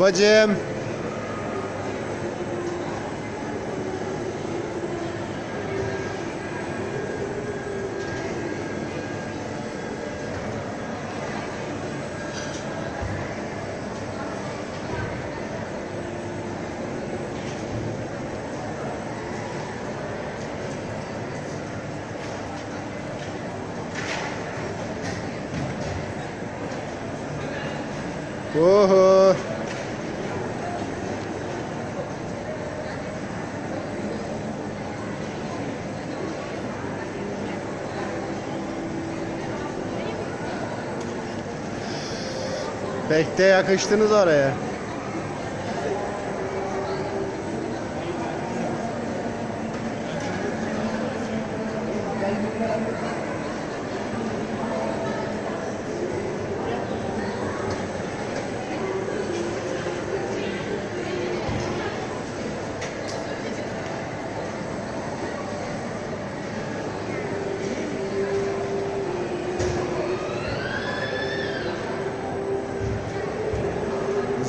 Babacığım. Oho. Pek de yakıştınız oraya.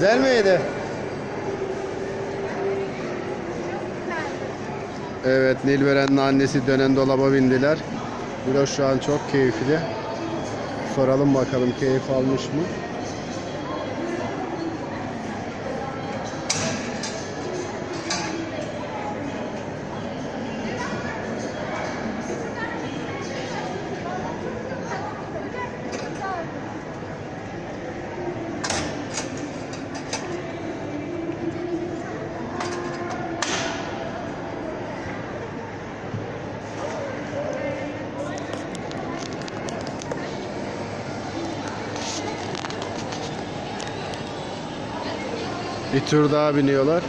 Güzel miydi? Evet Nilberen'in annesi dönen dolaba bindiler. Bilo şu an çok keyifli. Soralım bakalım keyif almış mı? Bir tur daha biniyorlar.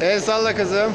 El salla kızım.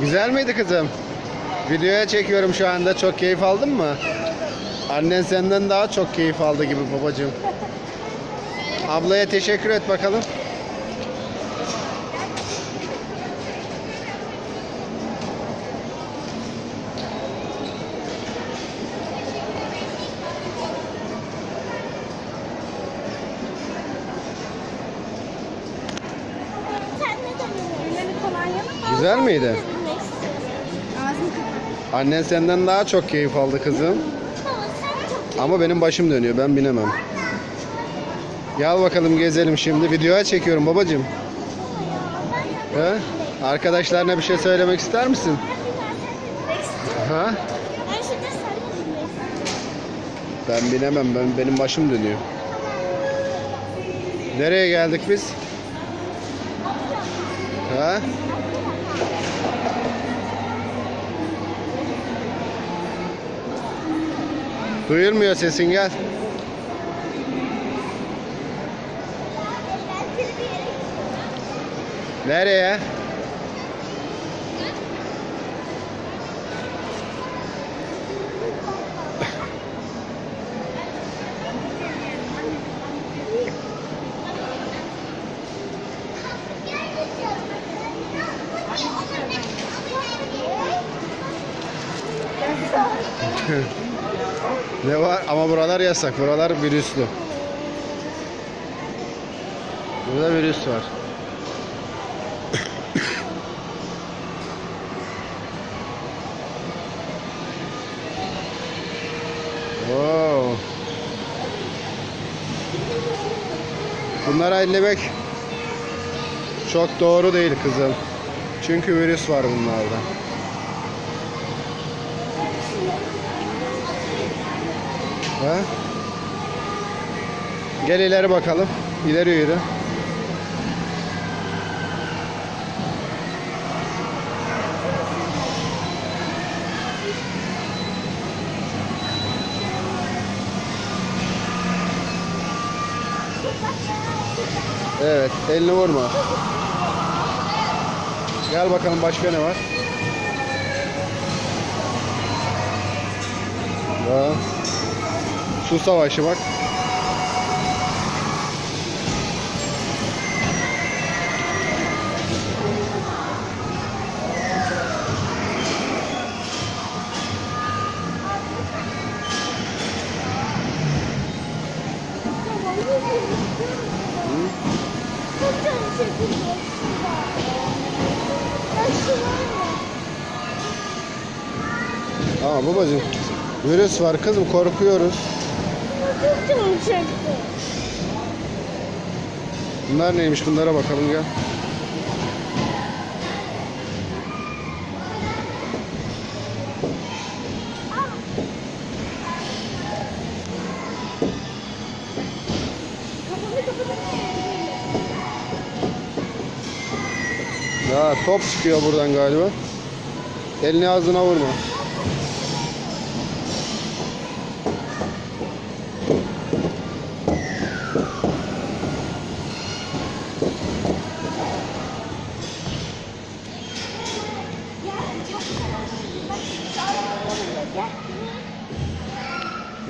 Güzel miydi kızım? Videoya çekiyorum şu anda. Çok keyif aldın mı? Annen senden daha çok keyif aldı gibi babacığım. Ablaya teşekkür et bakalım. Güzel miydi? Annen senden daha çok keyif aldı kızım. Ama benim başım dönüyor. Ben binemem. Gel bakalım gezelim şimdi. Videoya çekiyorum babacığım. He? Arkadaşlarına bir şey söylemek ister misin? Ha? Ben binemem. Ben benim başım dönüyor. Nereye geldik biz? Ha? Duyulmuyor sesin gel. Nereye? Ne var? Ama buralar yasak. Buralar virüslü. Burada virüs var. Oo. Bunları ellemek çok doğru değil kızım. Çünkü virüs var bunlarda. Ha? Gel ileri bakalım. İleri yürü. Evet, elini vurma. Gel bakalım başka ne var? Ya. Su savaşı bak. Ama babacığım virüs var kızım korkuyoruz. Çekti. Bunlar neymiş bunlara bakalım gel. Ya top çıkıyor buradan galiba. Elini ağzına vurma.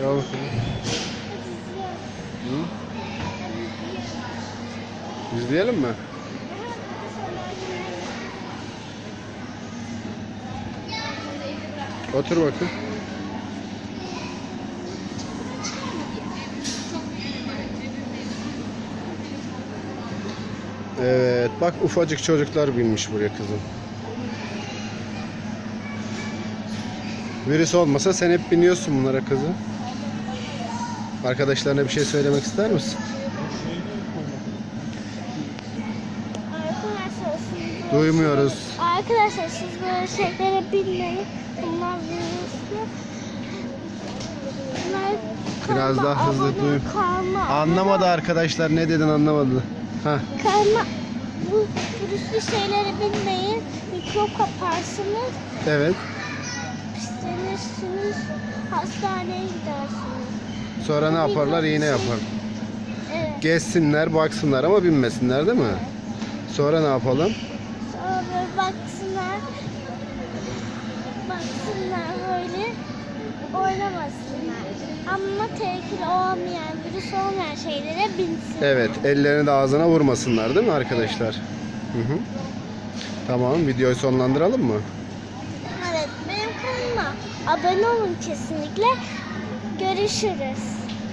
Ya bakalım. Hı? İzleyelim mi? Otur bakayım. Evet, bak ufacık çocuklar binmiş buraya kızım. Virüs olmasa sen hep biniyorsun bunlara kızım. Arkadaşlarına bir şey söylemek ister misin? Arkadaşlar Duymuyoruz. Arkadaşlar siz böyle şeylere binmeyin. Bunlar virüslü. Bunlar Biraz daha hızlı abone, duy. Karma. Anlamadı arkadaşlar ne dedin anlamadı. Ha. Karma. Bu virüslü şeylere binmeyin. Mikrop kaparsınız. Evet. Pislenirsiniz. Hastaneye gidersiniz. Sonra ne yaparlar? Yine yapar. Evet. Gezsinler, baksınlar ama binmesinler değil mi? Sonra ne yapalım? Sonra baksınlar. Baksınlar böyle. Oynamasınlar. Ama tehlikeli olmayan, virüs olmayan şeylere binsin. Evet, ellerini de ağzına vurmasınlar değil mi arkadaşlar? Hı hı. Tamam, videoyu sonlandıralım mı? Evet, benim kanalıma abone olun kesinlikle. Görüşürüz.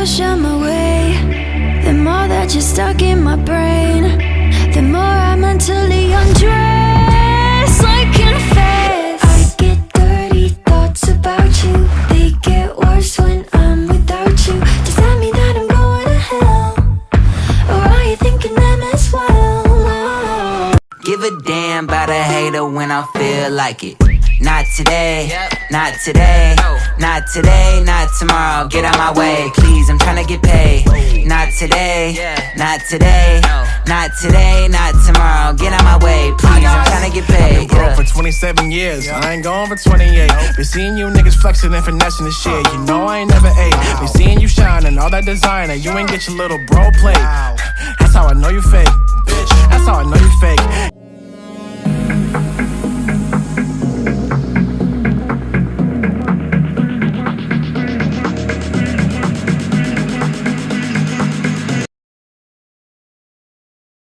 push on my way The more that you're stuck in my brain The more I'm mentally undress I confess. I get dirty thoughts about you. They get worse when I'm without you. Does that mean that I'm going to hell? Or are you thinking them as well? Give a damn about a hater when I feel like it. Not today, not today, not today, not tomorrow. Get out my way, please. I'm tryna get paid. Not today, not today, not today, not tomorrow. Get out my way, please. I'm tryna get paid. Been paid. broke for 27 years. I ain't going for 28. Been seeing you niggas flexing and finessing the shit. You know I ain't never ate. Been seeing you shining, all that designer. You ain't get your little bro plate. That's how I know you fake, bitch, that's how I know you fake.